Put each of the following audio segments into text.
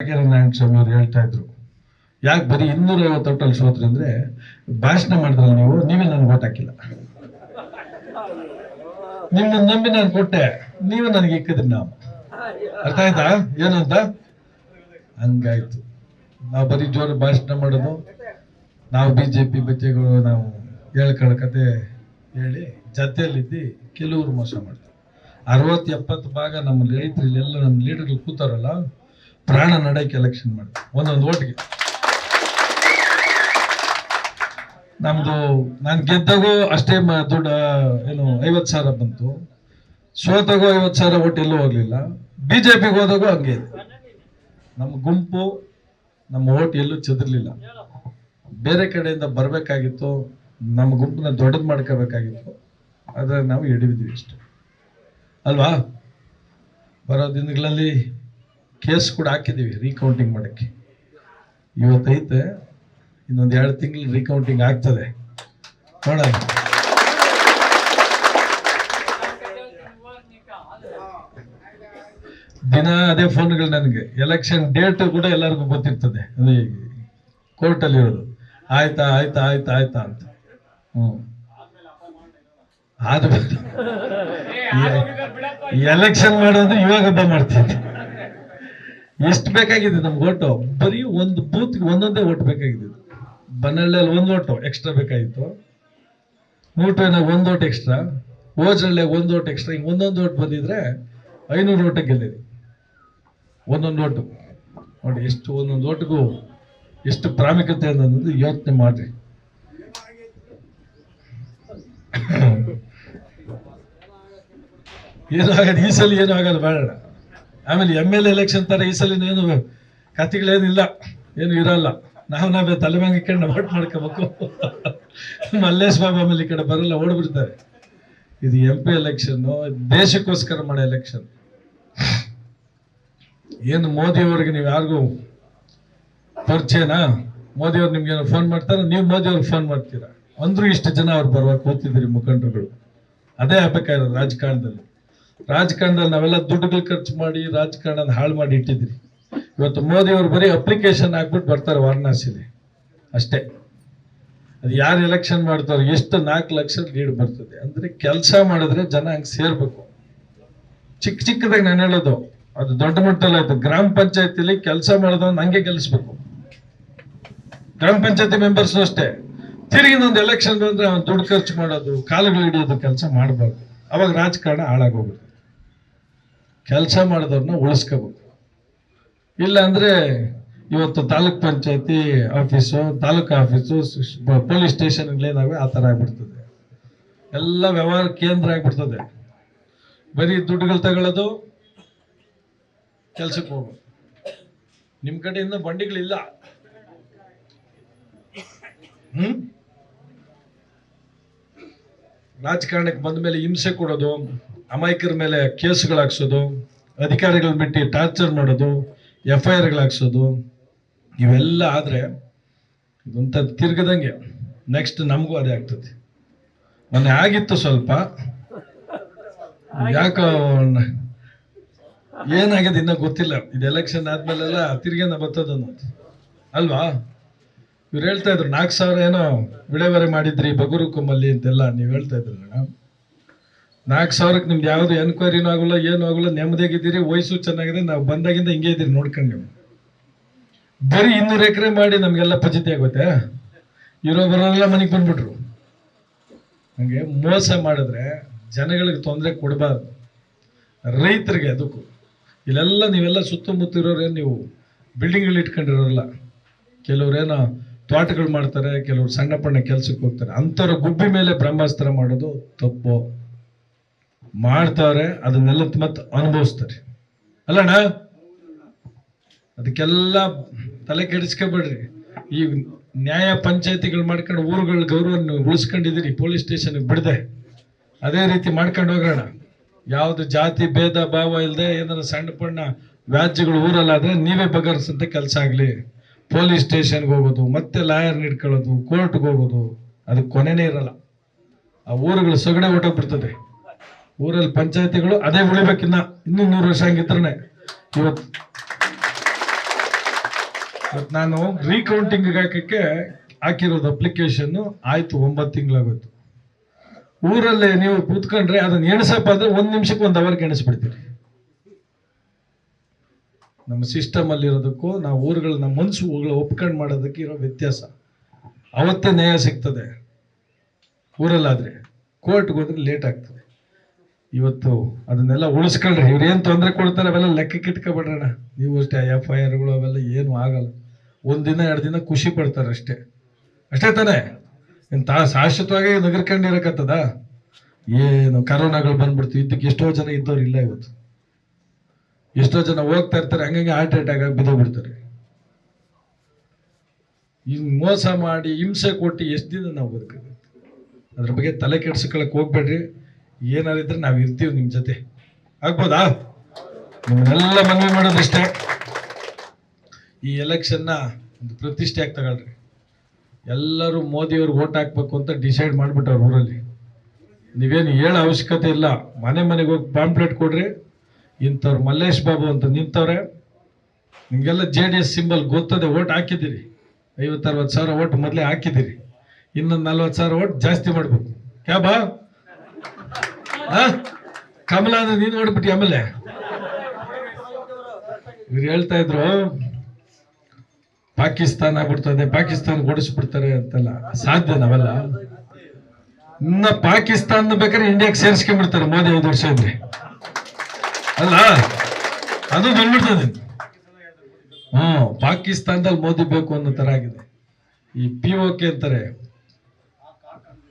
ನಾರಾಯಣ ಸ್ವಾಮಿ ಅವ್ರು ಹೇಳ್ತಾ ಇದ್ರು. ಯಾಕೆ ಬರೀ ಇನ್ನೂರ ಐವತ್ತು ಟೋಟಲ್ ಸೋತ್ರಿ ಅಂದ್ರೆ ಭಾಷಣ ಮಾಡಿದ್ರಲ್ಲ ನೀವು, ನೀವೇ ನನ್ಗೆ ಓಟ್ ಹಾಕಿಲ್ಲ. ನಿಮ್ಮನ್ನ ನಂಬಿ ನಾನು ಕೊಟ್ಟೆ, ನೀವೇ ನನಗೆ ಇಕ್ಕಿದ್ರಿ ನಾವು. ಅರ್ಥ ಆಯ್ತಾ? ಏನಂತ? ಹಂಗಾಯ್ತು. ನಾವು ಬರೀ ಜೋರು ಭಾಷಣ ಮಾಡೋದು. ನಾವು ಬಿ ಜೆ ಪಿ ಬಚ್ಚೆಗಳು, ನಾವು ಹೇಳ್ಕೊಳ್ಳೋ ಕತೆ ಹೇಳಿ ಜೊತೆಯಲ್ಲಿದ್ದು ಕೆಲವರು ಮೋಸ ಮಾಡ್ತಾರೆ. ಅರವತ್ತು ಎಪ್ಪತ್ತು ಭಾಗ ನಮ್ಮ ರೈತರಲ್ಲಿ ನಮ್ಮ ಲೀಡರ್ಗಳು ಕೂತಾರಲ್ಲ ಪ್ರಾಣ ನಡೆಯಕ್ಕೆ ಎಲೆಕ್ಷನ್ ಮಾಡಿ, ಒಂದೊಂದು ಓಟ್ಗೆ. ನಮ್ದು, ನಾನು ಗೆದ್ದಾಗೂ ಅಷ್ಟೇ ದೊಡ್ಡ, ಏನು, ಐವತ್ತು ಸಾವಿರ ಬಂತು. ಸೋತಾಗೂ ಐವತ್ತು ಸಾವಿರ ಓಟ್ ಎಲ್ಲೂ ಹೋಗ್ಲಿಲ್ಲ. ಬಿಜೆಪಿಗೆ ಹೋದಾಗೂ ಹಂಗೆ ನಮ್ಮ ಗುಂಪು, ನಮ್ಮ ಓಟ್ ಎಲ್ಲೂ ಚದರ್ಲಿಲ್ಲ. ಬೇರೆ ಕಡೆಯಿಂದ ಬರಬೇಕಾಗಿತ್ತು, ನಮ್ಮ ಗುಂಪನ್ನ ದೊಡ್ಡದು ಮಾಡ್ಕೋಬೇಕಾಗಿತ್ತು. ಆದರೆ ನಾವು ಹಿಡಿದಿದ್ವಿ ಅಷ್ಟೆ. ಅಲ್ವಾ? ಬರೋ ದಿನಗಳಲ್ಲಿ ಕೇಸ್ ಕೂಡ ಹಾಕಿದ್ದೀವಿ ರೀಕೌಂಟಿಂಗ್ ಮಾಡೋಕ್ಕೆ. ಇವತ್ತೈತೆ, ಇನ್ನೊಂದು ಎರಡು ತಿಂಗಳು ರೀಕೌಂಟಿಂಗ್ ಆಗ್ತದೆ. ನೋಡೋಣ. ದಿನ ಅದೇ ಫೋನ್ಗಳು ನನಗೆ. ಎಲೆಕ್ಷನ್ ಡೇಟ್ ಕೂಡ ಎಲ್ಲರಿಗೂ ಗೊತ್ತಿರ್ತದೆ. ಅದೇ ಕೋರ್ಟಲ್ಲಿ ಇರೋದು. ಆಯ್ತಾ ಆಯ್ತಾ ಆಯ್ತಾ ಆಯ್ತಾ ಅಂತ. ಹ್ಞೂ ಆದ ಎಲೆಕ್ಷನ್ ಮಾಡೋದು ಇವಾಗ ಹಬ್ಬ ಮಾಡ್ತೀನಿ ಎಷ್ಟು ಬೇಕಾಗಿದೆ ನಮ್ಗೆ ಓಟು ಬರೀ ಒಂದು ಬೂತ್ಗೆ ಒಂದೊಂದೇ ಓಟ್ ಬೇಕಾಗಿದೆ ಬನ್ನಳ್ಳಿಯಲ್ಲಿ ಒಂದು ಓಟು ಎಕ್ಸ್ಟ್ರಾ ಬೇಕಾಗಿತ್ತು. ಮೂಟೆನಾಗ ಒಂದು ಓಟ್ ಎಕ್ಸ್ಟ್ರಾ ಓಜಳ್ಳೆ ಒಂದು ಓಟ್ ಎಕ್ಸ್ಟ್ರಾ ಹಿಂಗೆ ಒಂದೊಂದು ಓಟ್ ಬಂದಿದ್ರೆ ಐನೂರು ಓಟ ಗೆಲ್ಲಿದೆ. ಒಂದೊಂದು ಓಟು ನೋಡಿ, ಎಷ್ಟು ಒಂದೊಂದು ಓಟಿಗೂ ಎಷ್ಟು ಪ್ರಾಮುಖ್ಯತೆ ಅನ್ನೋದು ಯೋಚನೆ ಮಾಡಿ ಏನಾಗ ಈ ಸಲ ಏನೂ ಆಗಲ್ಲ ಬೇಡ. ಆಮೇಲೆ ಎಂ ಎಲ್ ಎಲೆಕ್ಷನ್ ತರ ಈ ಸಲ ಏನು ಕತೆಗಳೇನಿಲ್ಲ ಏನು ಇರಲ್ಲ. ನಾವು ನಾವೇ ತಲೆ ಇಟ್ಕೊಂಡು ವೋಟ್ ಮಾಡ್ಕೋಬೇಕು. ಮಲ್ಲೇಶ್ ಬಾಬು ಆಮೇಲೆ ಈ ಕಡೆ ಬರಲ್ಲ, ಓಡ್ಬಿಡ್ತಾರೆ. ಇದು ಎಂ ಪಿ ಎಲೆಕ್ಷನ್ ದೇಶಕ್ಕೋಸ್ಕರ ಮಾಡೋ ಎಲೆಕ್ಷನ್ ಏನು ಮೋದಿ ಅವ್ರಿಗೆ ನೀವು ಯಾರಿಗೂ ಪರಿಚಯನಾ? ಮೋದಿ ಅವ್ರು ನಿಮ್ಗೆ ಫೋನ್ ಮಾಡ್ತಾರೆ? ನೀವು ಮೋದಿ ಅವ್ರಿಗೆ ಫೋನ್ ಮಾಡ್ತೀರಾ? ಅಂದ್ರೂ ಇಷ್ಟು ಜನ ಅವ್ರು ಬರುವಾಗ ಕೂತಿದ್ದೀರಿ ಮುಖಂಡರುಗಳು. ಅದೇ ಆಗ್ಬೇಕಾಗಿರೋದು ರಾಜಕಾರಣದಲ್ಲಿ. ರಾಜಕಾರಣದಲ್ಲಿ ನಾವೆಲ್ಲ ದುಡ್ಡುಗಳು ಖರ್ಚು ಮಾಡಿ ರಾಜಕಾರಣ ಹಾಳು ಮಾಡಿ ಇಟ್ಟಿದ್ದೀರಿ. ಇವತ್ತು ಮೋದಿ ಅವರು ಬರೀ ಅಪ್ಲಿಕೇಶನ್ ಹಾಕ್ಬಿಟ್ಟು ಬರ್ತಾರೆ ವಾರಣಾಸಿಲಿ. ಅಷ್ಟೇ. ಅದು ಯಾರು ಎಲೆಕ್ಷನ್ ಮಾಡ್ತಾರೋ ಎಷ್ಟು ನಾಲ್ಕು ಲಕ್ಷ ಲೀಡ್ ಬರ್ತದೆ. ಅಂದ್ರೆ ಕೆಲಸ ಮಾಡಿದ್ರೆ ಜನ ಹಂಗೆ ಸೇರ್ಬೇಕು. ಚಿಕ್ಕ ಚಿಕ್ಕದಾಗಿ ನಾನು ಹೇಳೋದು, ಅದು ದೊಡ್ಡ ಮಟ್ಟದಲ್ಲಿ ಆಯ್ತು ಗ್ರಾಮ ಪಂಚಾಯತಿಲಿ ಕೆಲಸ ಮಾಡಿದ್ರೆ ಹಂಗೆ ಗೆಲ್ಲಿಸ್ಬೇಕು ಗ್ರಾಮ ಪಂಚಾಯತಿ ಮೆಂಬರ್ಸ್ ಅಷ್ಟೇ. ತಿರುಗಿ ಒಂದು ಎಲೆಕ್ಷನ್ ಬಂದ್ರೆ ಅವ್ನು ದುಡ್ಡು ಖರ್ಚು ಮಾಡೋದು, ಕಾಲುಗಳು ಹಿಡಿಯೋದು ಕೆಲಸ ಮಾಡಬಾರ್ದು. ಅವಾಗ ರಾಜಕಾರಣ ಹಾಳಾಗೋಗುತ್ತೆ ಕೆಲಸ ಮಾಡಿದವ್ರನ್ನ ಉಳಿಸ್ಕೋಬೇಕು. ಇಲ್ಲ ಅಂದ್ರೆ ಇವತ್ತು taluk panchayat office, taluk office police ಸ್ಟೇಷನ್ಗಳೇನಾವೆ ಆ ಥರ ಆಗ್ಬಿಡ್ತದೆ. ಎಲ್ಲ ವ್ಯವಹಾರ ಕೇಂದ್ರ ಆಗ್ಬಿಡ್ತದೆ. ಬರೀ ದುಡ್ಡುಗಳು ತಗೊಳ್ಳೋದು ಕೆಲ್ಸಕ್ಕೆ ಹೋಗೋದು ನಿಮ್ಮ ಕಡೆಯಿಂದ ಬಂಡಿಗಳಿಲ್ಲ. ಹ್ಮ್? ರಾಜಕಾರಣಕ್ಕೆ ಬಂದ ಮೇಲೆ ಹಿಂಸೆ ಕೊಡೋದು. ಅಮಾಯಕರ ಮೇಲೆ ಕೇಸ್ಗಳು ಹಾಕ್ಸೋದು, ಅಧಿಕಾರಿಗಳ ಬಿಟ್ಟು ಟಾರ್ಚರ್ ಮಾಡೋದು ಎಫ್ ಐ ಆರ್ಗಳು ಹಾಕ್ಸೋದು, ಇವೆಲ್ಲ ಆದರೆ ಇದೊಂಥ ತಿರ್ಗದಂಗೆ ನೆಕ್ಸ್ಟ್ ನಮಗೂ ಅದೇ ಆಗ್ತದೆ. ಮೊನ್ನೆ ಆಗಿತ್ತು ಸ್ವಲ್ಪ. ಯಾಕೋ ಏನಾಗಿದೆ ಇನ್ನೂ ಗೊತ್ತಿಲ್ಲ. ಇದು ಎಲೆಕ್ಷನ್ ಆದ್ಮೇಲೆಲ್ಲ ತಿರ್ಗೇನ ಬರ್ತದ ಅಲ್ವಾ? ಇವ್ರು ಹೇಳ್ತಾ ಇದ್ರು, ನಾಲ್ಕು ಸಾವಿರ ಏನೋ ವಿಲೇವಾರಿ ಮಾಡಿದ್ರಿ, ಬಗುರು ಕೊಮ್ಮಲ್ಲಿ ಅಂತೆಲ್ಲ ನೀವು ಹೇಳ್ತಾ ಇದ್ರಲ್ಲ. ನಾಲ್ಕು ಸಾವಿರಕ್ಕೆ ನಿಮ್ದು ಯಾವುದು ಎನ್ಕ್ವೈರಿನೂ ಆಗೋಲ್ಲ, ಏನೂ ಆಗೋಲ್ಲ ನೆಮ್ಮದಿಯಾಗಿದ್ದೀರಿ ವಯಸ್ಸು ಚೆನ್ನಾಗಿದೆ, ನಾವು ಬಂದಾಗಿಂದ ಹಿಂಗೆ ಇದ್ದೀರಿ ನೋಡ್ಕೊಂಡು ನೀವು. ಬರೀ ಇನ್ನೂರು ಎಕರೆ ಮಾಡಿ ನಮಗೆಲ್ಲ ಪಚಿತಿ ಆಗುತ್ತೆ ಇರೋ ಬರೋರೆಲ್ಲ ಮನೆಗೆ ಬಂದ್ಬಿಟ್ರು. ಹಂಗೆ ಮೋಸ ಮಾಡಿದ್ರೆ ಜನಗಳಿಗೆ ತೊಂದರೆ ಕೊಡಬಾರ್ದು. ರೈತರಿಗೆ ಅದಕ್ಕೂ. ಇಲ್ಲೆಲ್ಲ ನೀವೆಲ್ಲ ಸುತ್ತಮುತ್ತ ಇರೋರೇನು ನೀವು ಬಿಲ್ಡಿಂಗ್ಗಳು ಇಟ್ಕೊಂಡಿರೋರಲ್ಲ. ಕೆಲವ್ರೇನೋ ತೋಟಗಳು ಮಾಡ್ತಾರೆ, ಕೆಲವರು ಸಣ್ಣ ಪಣ್ಣ ಕೆಲ್ಸಕ್ಕೆ ಹೋಗ್ತಾರೆ. ಅಂಥವ್ರ ಗುಬ್ಬಿ ಮೇಲೆ ಬ್ರಹ್ಮಾಸ್ತ್ರ ಮಾಡೋದು ತಪ್ಪು. ಮಾಡ್ತಾರೆ, ಅದನ್ನೆಲ್ಲ ಮತ್ತೆ ಅನುಭವಿಸ್ತಾರೆ. ಅಲ್ಲಣ್ಣ? ಅದಕ್ಕೆಲ್ಲ ತಲೆ ಕೆಡಿಸ್ಕೊಬೇಡ್ರಿ. ಈ ನ್ಯಾಯ ಪಂಚಾಯತಿಗಳು ಮಾಡ್ಕೊಂಡು ಊರುಗಳ ಗೌರವ ನೀವು ಉಳಿಸ್ಕೊಂಡಿದ್ದೀರಿ ಪೊಲೀಸ್ ಸ್ಟೇಷನ್ಗೆ ಬಿಡದೆ. ಅದೇ ರೀತಿ ಮಾಡ್ಕೊಂಡು ಹೋಗೋಣ ಯಾವುದು ಜಾತಿ, ಭೇದ, ಭಾವ ಇಲ್ಲದೆ ಏನಾರ ಸಣ್ಣ ಪಣ್ಣ ವ್ಯಾಜ್ಯಗಳು ಊರಲ್ಲಾದ್ರೆ ನೀವೇ ಬಗೆಹರಿಸಂತ ಕೆಲಸ ಆಗಲಿ. ಪೊಲೀಸ್ ಸ್ಟೇಷನ್ಗೆ ಹೋಗೋದು, ಮತ್ತೆ ಲಾಯರ್ ಹಿಡ್ಕೊಳ್ಳೋದು, ಕೋರ್ಟ್ಗೆ ಹೋಗೋದು ಅದಕ್ಕೆ ಕೊನೆನೇ ಇರಲ್ಲ. ಆ ಊರುಗಳು ಸೊಗಡೆ ಹೊಟ್ಟೋಗ್ಬಿಡ್ತದೆ ಊರಲ್ಲಿ ಪಂಚಾಯತಿಗಳು ಅದೇ ಉಳಿಬೇಕಿನ್ನ ಇನ್ನೂ ನೂರು ವರ್ಷ ಹಂಗಿದ್ರನೆ ಇವತ್ತು. ಇವತ್ತು ನಾನು ರೀಕೌಂಟಿಂಗ್ ಹಾಕಕ್ಕೆ ಹಾಕಿರೋದು ಅಪ್ಲಿಕೇಶನ್ ಆಯಿತು ಒಂಬತ್ತು ತಿಂಗಳಾಗೋಯ್ತು. ಊರಲ್ಲೇ ನೀವು ಕೂತ್ಕೊಂಡ್ರೆ ಅದನ್ನು ಎಣಿಸಪ್ಪ ಅಂದ್ರೆ ಒಂದು ನಿಮಿಷಕ್ಕೆ ಒಂದು ಅವರ್ಗೆ ಎಣಿಸ್ಬಿಡ್ತೀರಿ. ನಮ್ಮ ಸಿಸ್ಟಮ್ ಅಲ್ಲಿ ಇರೋದಕ್ಕೂ ನಾವು ಊರುಗಳನ್ನ ಮನ್ಸುಗಳು ಒಪ್ಕೊಂಡು ಮಾಡೋದಕ್ಕೆ ಇರೋ ವ್ಯತ್ಯಾಸ. ಅವತ್ತೇ ನ್ಯಾಯ ಸಿಗ್ತದೆ. ಊರಲ್ಲಾದ್ರೆ. ಕೋರ್ಟ್ಗೆ ಹೋದ್ರೆ ಲೇಟ್ ಆಗ್ತದೆ. ಇವತ್ತು ಅದನ್ನೆಲ್ಲ ಉಳಿಸ್ಕೊಳ್ರಿ. ಇವ್ರು ಏನು ತೊಂದರೆ ಕೊಡ್ತಾರೆ ಅವೆಲ್ಲ ಲೆಕ್ಕಕ್ಕೆ ಇಟ್ಕೊಬೇಡ್ರಣ. ನೀವು ಅಷ್ಟೇ ಎಫ್ ಐ ಆರ್ಗಳು ಅವೆಲ್ಲ ಏನು ಆಗಲ್ಲ. ಒಂದಿನ ಎರಡು ದಿನ ಖುಷಿ ಪಡ್ತಾರೆ ಅಷ್ಟೇ. ಅಷ್ಟೇ ತಾನೇ? ಇನ್ನು ತಾ, ಶಾಶ್ವತವಾಗಿ ನಗರ್ಕೊಂಡಿರಕತ್ತದ ಏನು ಕರೋನಾಗಳು ಬಂದ್ಬಿಡ್ತು. ಇದಕ್ಕೆ ಎಷ್ಟೋ ಜನ ಇದ್ದವ್ರು ಇಲ್ಲ ಇವತ್ತು. ಎಷ್ಟೋ ಜನ ಹೋಗ್ತಾ ಇರ್ತಾರೆ. ಹಂಗಂಗೆ ಹಾರ್ಟ್ ಅಟ್ಯಾಕ್ ಆಗಿ ಬಿದ್ದೋಗ್ಬಿಡ್ತಾರೆ ಈಗ ಮೋಸ ಮಾಡಿ ಹಿಂಸೆ ಕೊಟ್ಟು ಎಷ್ಟು ದಿನ ನಾವು ಬದುಕಬೇಕು? ಅದ್ರ ಬಗ್ಗೆ ತಲೆ ಕೆಡ್ಸ್ಕೊಳಕ್ ಹೋಗ್ಬೇಡ್ರಿ. ಏನಾರಿದ್ರೆ ನಾವು ಇರ್ತೀವಿ ನಿಮ್ಮ ಜೊತೆ. ಆಗ್ಬೋದಾ? ನಿಮ್ಮನ್ನೆಲ್ಲ ಮನವಿ ಮಾಡೋದಿಷ್ಟೇ. ಈ ಎಲೆಕ್ಷನ್ನ ಒಂದು ಪ್ರತಿಷ್ಠೆ ಆಗಿ ತಗೊಳ್ರಿ ಎಲ್ಲರೂ ಮೋದಿಯವ್ರಿಗೆ ಓಟ್ ಹಾಕ್ಬೇಕು ಅಂತ ಡಿಸೈಡ್ ಮಾಡ್ಬಿಟ್ಟವ್ರ ಊರಲ್ಲಿ. ನೀವೇನು ಹೇಳೋ ಅವಶ್ಯಕತೆ ಇಲ್ಲ. ಮನೆ ಮನೆಗೆ ಹೋಗಿ ಪಾಂಪ್ಲೆಟ್ ಕೊಡ್ರಿ. ಇಂಥವ್ರು ಮಲ್ಲೇಶ್ ಬಾಬು ಅಂತ ನಿಂತವ್ರೆ. ನಿಮಗೆಲ್ಲ ಜೆ ಡಿ ಎಸ್ ಸಿಂಬಲ್ ಗೊತ್ತದೆ ಓಟ್ ಹಾಕಿದ್ದೀರಿ. ಐವತ್ತರವತ್ತು ಸಾವಿರ ಓಟ್ ಮೊದಲೇ ಹಾಕಿದ್ದೀರಿ. ಇನ್ನೊಂದು ನಲ್ವತ್ತು ಸಾವಿರ ಓಟ್ ಜಾಸ್ತಿ ಮಾಡಬೇಕು. ಕ್ಯಾಬಾ ಕಮಲ ಅಂದ್ರೆ ನೀನ್ ನೋಡ್ಬಿಟ್ಟಿ ಆಮೇಲೆ? ಇವ್ರು ಹೇಳ್ತಾ ಇದ್ರು, ಪಾಕಿಸ್ತಾನ ಬಿಡ್ತದೆ ಪಾಕಿಸ್ತಾನ ಓಡಿಸ್ಬಿಡ್ತಾರೆ ಅಂತೆಲ್ಲ. ಸಾಧ್ಯ ನಾವೆಲ್ಲ? ಇನ್ನ ಪಾಕಿಸ್ತಾನ ಬೇಕಾದ್ರೆ ಇಂಡಿಯಾಕ್ಕೆ ಸೇರಿಸ್ಕೊಂಡ್ಬಿಡ್ತಾರೆ ಮೋದಿ ಐದು ವರ್ಷ ಇದ್ರೆ ಅಲ್ಲ? ಅದು ಬಂದ್ಬಿಡ್ತದೆ. ಹ್ಮ್ ಪಾಕಿಸ್ತಾನದಲ್ಲಿ ಮೋದಿ ಬೇಕು ಅನ್ನೋ ತರ ಆಗಿದೆ. ಈ ಪಿ ಕೆ ಅಂತಾರೆ,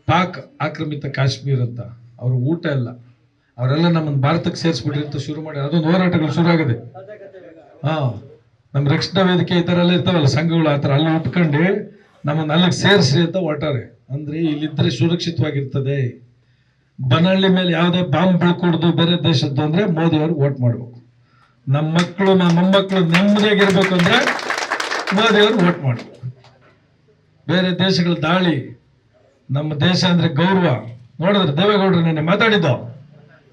ಪಾಕ್ ಆಕ್ರಮಿತ ಕಾಶ್ಮೀರ್ ಅಂತ. ಅವ್ರ ಊಟ ಇಲ್ಲ ಅವರೆಲ್ಲ ನಮ್ಮನ್ನು ಭಾರತಕ್ಕೆ ಸೇರಿಸ್ಬಿಟ್ಟಿರ್ತ ಶುರು ಮಾಡಿ. ಅದೊಂದು ಹೋರಾಟಗಳು ಶುರು ಆಗಿದೆ. ಹಾ, ನಮ್ಮ ರಕ್ಷಣಾ ವೇದಿಕೆ ಈ ಥರ ಎಲ್ಲ ಇರ್ತಾವಲ್ಲ, ಸಂಘಗಳು ಆ ಥರ ಅಲ್ಲಿ ಉಟ್ಕೊಂಡು ನಮ್ಮನ್ನ ಅಲ್ಲಿಗೆ ಸೇರಿಸ್ರಿ ಅಂತ ಹೊರಟಾರೆ. ಅಂದ್ರೆ ಇಲ್ಲಿದ್ದರೆ ಸುರಕ್ಷಿತವಾಗಿರ್ತದೆ. ಬನಹಳ್ಳಿ ಮೇಲೆ ಯಾವುದೇ ಬಾಂಬ್ ಬೀಳ್ಕೊಡ್ದು ಬೇರೆ ದೇಶದ್ದು ಅಂದರೆ ಮೋದಿ ಅವ್ರಿಗೆ ವೋಟ್ ಮಾಡ್ಬೇಕು. ನಮ್ಮ ಮಕ್ಕಳು, ನಮ್ಮ ಮೊಮ್ಮಕ್ಕಳು ನೆಮ್ಮದಿಯಾಗಿರ್ಬೇಕು ಅಂದ್ರೆ ಮೋದಿ ಅವ್ರಿಗೆ ವೋಟ್ ಮಾಡ್ಬೇಕು. ಬೇರೆ ದೇಶಗಳ ದಾಳಿ, ನಮ್ಮ ದೇಶ ಅಂದ್ರೆ ಗೌರವ. ನೋಡಿದ್ರೆ ದೇವೇಗೌಡರು ನಿನ್ನೆ ಮಾತಾಡಿದ್ದು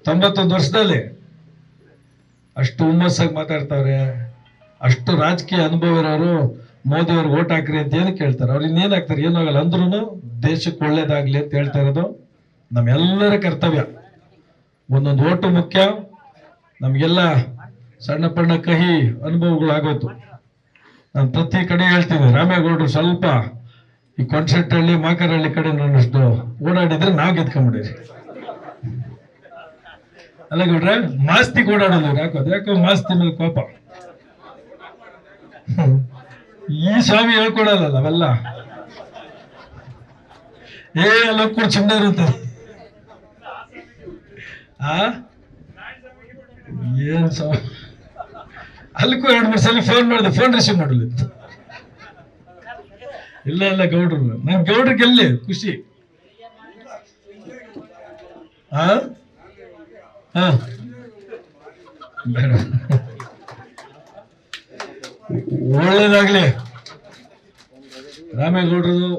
ತೊಂಬತ್ತೊಂದು ವರ್ಷದಲ್ಲಿ. ಅಷ್ಟು ಹುಮ್ಮಸ್ಸಾಗಿ ಮಾತಾಡ್ತಾವ್ರೆ ಅಷ್ಟು ರಾಜಕೀಯ ಅನುಭವ ಇರೋರು ಮೋದಿ ಅವ್ರಿಗೆ ಓಟ್ ಹಾಕ್ರಿ ಅಂತ ಏನು ಕೇಳ್ತಾರೆ? ಅವ್ರು ಇನ್ನೇನು ಹಾಕ್ತಾರೆ? ಏನೂ ಆಗಲ್ಲ. ಅಂದ್ರೂ ದೇಶಕ್ಕೆ ಒಳ್ಳೇದಾಗ್ಲಿ ಅಂತ ಹೇಳ್ತಾ ಇರೋದು ನಮ್ಮೆಲ್ಲರ ಕರ್ತವ್ಯ. ಒಂದೊಂದು ಓಟು ಮುಖ್ಯ. ನಮಗೆಲ್ಲ ಸಣ್ಣ ಪಣ್ಣ ಕಹಿ ಅನುಭವಗಳಾಗೋಯ್ತು ನಾನು ಪ್ರತಿ ಕಡೆ ಹೇಳ್ತೀನಿ, ರಾಮೇಗೌಡರು ಸ್ವಲ್ಪ ಈ ಕೊಂಡ್ಸೆಟ್ಟಹಳ್ಳಿ ಮಾಕರಹಳ್ಳಿ ಕಡೆ ನನ್ನಷ್ಟು ಓಡಾಡಿದ್ರೆ ನಾವು ಗೆದ್ಕೊಂಬಿಡಿರಿ ಅಲ್ಲ ಗೌಡ್ರೆ ಮಾಸ್ತಿ ಓಡಾಡೋದು ಯಾಕೋದು ಯಾಕೋ ಮಾಸ್ತಿ ಮೇಲೆ ಕೋಪ. ಈ ಸ್ವಾಮಿ ಹೇಳ್ಕೊಡಲ್ಲ, ಅವೆಲ್ಲ. ಏ ಅಲ್ಲ ಕೂಡ ಸುಮ್ಮನೆ ಇರುತ್ತೆ ಆ? ಏನ್ ಸ್ವಾಮಿ? ಅಲ್ಲಕ್ಕೂ ಎರಡು ಮೂರು ಸಲ ಫೋನ್ ಮಾಡಿದೆ ಫೋನ್ ರಿಸೀವ್ ಮಾಡಲಿಲ್ಲ. ಇಲ್ಲ ಇಲ್ಲ, ಗೌಡ್ರು. ನಾನ್ ಗೌಡ್ರಿಗೆ ಎಲ್ಲಿ ಖುಷಿ. ಹಾ ಒಳ್ಳೇದಾಗ್ಲಿ. ರಾಮೇಗೌಡರದು,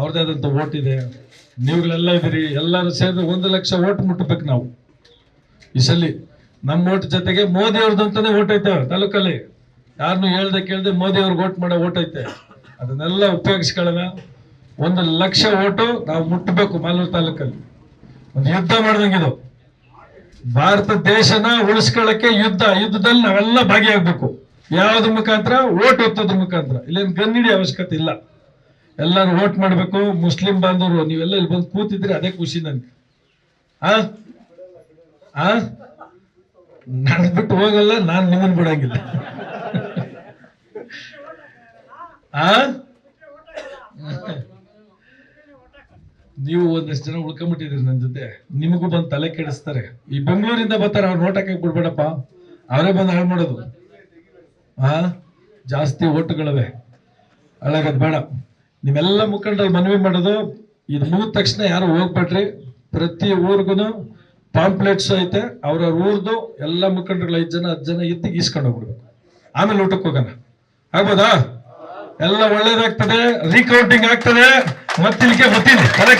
ಅವ್ರದೇ ಆದಂತ ಓಟ್ ಇದೆ. ನೀವುಗಳೆಲ್ಲ ಇದ್ದೀರಿ, ಎಲ್ಲರೂ ಸೇರಿದ್ರೆ ಒಂದು ಲಕ್ಷ ಓಟ್ ಮುಟ್ಟಬೇಕು ನಾವು. ಈ ಸಲ ನಮ್ಮ ಓಟ್ ಜೊತೆಗೆ ಮೋದಿ ಅವ್ರದಂತಾನೆ ಓಟ್ ಐತೆ ತಾಲೂಕಲ್ಲಿ. ಯಾರನ್ನು ಹೇಳ್ದೆ ಕೇಳ್ದೆ ಮೋದಿ ಅವ್ರಿಗೆ ಓಟ್ ಮಾಡೋ ಓಟ್ ಐತೆ. ಅದನ್ನೆಲ್ಲ ಉಪಯೋಗಿಸ್ಕೊಳ್ಳೋಣ ಒಂದು ಲಕ್ಷ ಓಟು ನಾವು ಮುಟ್ಟಬೇಕು ಮಾಲೂರು ತಾಲೂಕಲ್ಲಿ. ಒಂದು ಯುದ್ಧ ಮಾಡ್ದಂಗಿದು ಭಾರತ ದೇಶನ ಉಳಿಸ್ಕೊಳ್ಳಕ್ಕೆ ಯುದ್ಧ, ಯುದ್ಧದಲ್ಲಿ ನಾವೆಲ್ಲ ಭಾಗಿಯಾಗಬೇಕು. ಯಾವ್ದ್ರ ಮುಖಾಂತರ? ಓಟ್ ಒತ್ತೋದ್ರ ಮುಖಾಂತರ. ಇಲ್ಲೇನು ಗನ್ ಹಿಡಿಯೋ ಅವಶ್ಯಕತೆ ಇಲ್ಲ. ಎಲ್ಲರೂ ಓಟ್ ಮಾಡಬೇಕು. ಮುಸ್ಲಿಂ ಬಾಂಧವರು, ನೀವೆಲ್ಲ ಇಲ್ಲಿ ಬಂದು ಕೂತಿದ್ರೆ ಅದೇ ಖುಷಿ ನನ್ಗೆ. ಆ? ನಡೆದ್ಬಿಟ್ಟು ಹೋಗಲ್ಲ, ನಾನು ನಿಮ್ಮನ್ನು ಬಿಡಂಗಿಲ್ಲ. ನೀವು ಒಂದಷ್ಟು ಜನ ಉಳ್ಕೊಂಬಿಟ್ಟಿದ್ರಿ ನನ್ನ ಜೊತೆ. ನಿಮಗೂ ಬಂದು ತಲೆ ಕೆಡಿಸ್ತಾರೆ. ಈ ಬೆಂಗಳೂರಿಂದ ಬರ್ತಾರೆ, ಅವ್ರು ನೋಟಕ್ಕೆ ಬಿಡ್ಬೇಡಪ್ಪ. ಅವರೇ ಬಂದು ಹಾಳು ಮಾಡೋದು. ಹಾ ಜಾಸ್ತಿ ಓಟುಗಳವೆ. ಹಾಳಾಗದ್ ಬೇಡ. ನಿಮ್ಮೆಲ್ಲ ಮುಖಂಡ್ರಲ್ಲಿ ಮನವಿ ಮಾಡೋದು, ಇದು ಮುಗಿದ ತಕ್ಷಣ ಯಾರು ಹೋಗ್ಬೇಡ್ರಿ. ಪ್ರತಿ ಊರಿಗೂ ಪಾಂಪ್ಲೆಟ್ಸ್ ಐತೆ, ಅವ್ರವ್ರ ಊರ್ದು ಎಲ್ಲ ಮುಖಂಡರುಗಳು ಐದು ಜನ, ಹತ್ತು ಜನ ಎದ್ದು ಈಸ್ಕೊಂಡು ಹೋಗ್ಬಿಡ್ಬೇಕು. ಆಮೇಲೆ ಊಟಕ್ಕೆ ಹೋಗೋಣ. ಆಗ್ಬೋದಾ? ಎಲ್ಲ ಒಳ್ಳೇದಾಗ್ತದೆ ರೀಕೌಂಟಿಂಗ್ ಆಗ್ತದೆ ಮತ್ತಿಲ್ಲಿಗೆ ಬರ್ತೀನಿ. ತಲೆ